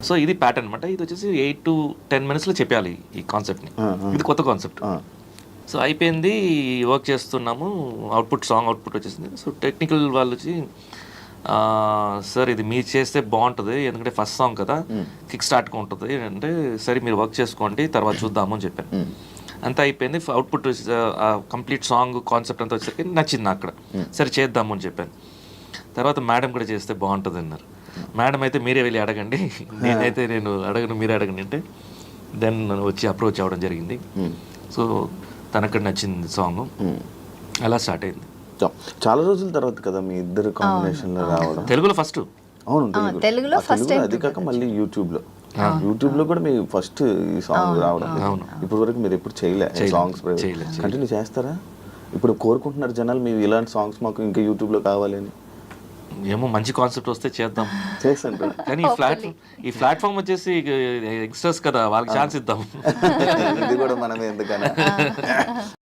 So ఇది pattern అనమాట ఇది వచ్చేసి ఎయిట్ టు టెన్ మినిట్స్లో చెప్పాలి ఈ కాన్సెప్ట్ని. ఇది కొత్త కాన్సెప్ట్ సో అయిపోయింది వర్క్ చేస్తున్నాము అవుట్పుట్ సాంగ్ అవుట్పుట్ వచ్చేసింది. సో టెక్నికల్ వాళ్ళు వచ్చి "ఆ, సార్ ఇది మీరు చేస్తే బాగుంటుంది ఎందుకంటే ఫస్ట్ సాంగ్ కదా కిక్ స్టార్ట్గా ఉంటుంది అంటే సరే మీరు వర్క్ చేసుకోండి తర్వాత చూద్దాము అని చెప్పాను అంతా అయిపోయింది అవుట్పుట్ కంప్లీట్ సాంగ్ కాన్సెప్ట్ అంతా వచ్చేసరికి నచ్చింది అక్కడ సరే చేద్దాము అని చెప్పాను. తర్వాత మేడం కూడా చేస్తే బాగుంటుంది అన్నారు. మేడం అయితే మీరే వెళ్ళి అడగండి. నేనైతే నేను అడగను మీరే అడగండి అంటే దెన్ వచ్చి అప్రోచ్ అవ్వడం జరిగింది. సో తనక్కడ నచ్చింది సాంగ్. అలా స్టార్ట్ అయింది. చాలా రోజుల తర్వాత కదా మీ ఇద్దరు కాంబినేషన్లో రావడం? తెలుగులో ఫస్ట్ అవును తెలుగులో. time అది కాక మళ్ళీ యూట్యూబ్లో యూట్యూబ్లో కూడా మీ ఫస్ట్ ఈ సాంగ్ రావడం అవును. ఇప్పటి వరకు మీరు ఎప్పుడు చేయలే సాంగ్స్ చేయలేదు, కంటిన్యూ చేస్తారా? ఇప్పుడు కోరుకుంటున్నారు జనాలు మీరు ఇలాంటి సాంగ్స్ మాకు ఇంకా యూట్యూబ్లో కావాలి అని ఏమో మంచి కాన్సెప్ట్ వస్తే చేద్దాం. కానీ ఈ ప్లాట్ ఈ ప్లాట్ఫామ్ వచ్చేసి యంగ్స్టర్స్ కదా వాళ్ళకి ఛాన్స్ ఇద్దాం. ఇది కూడా మనమే ఎందుకన్నా.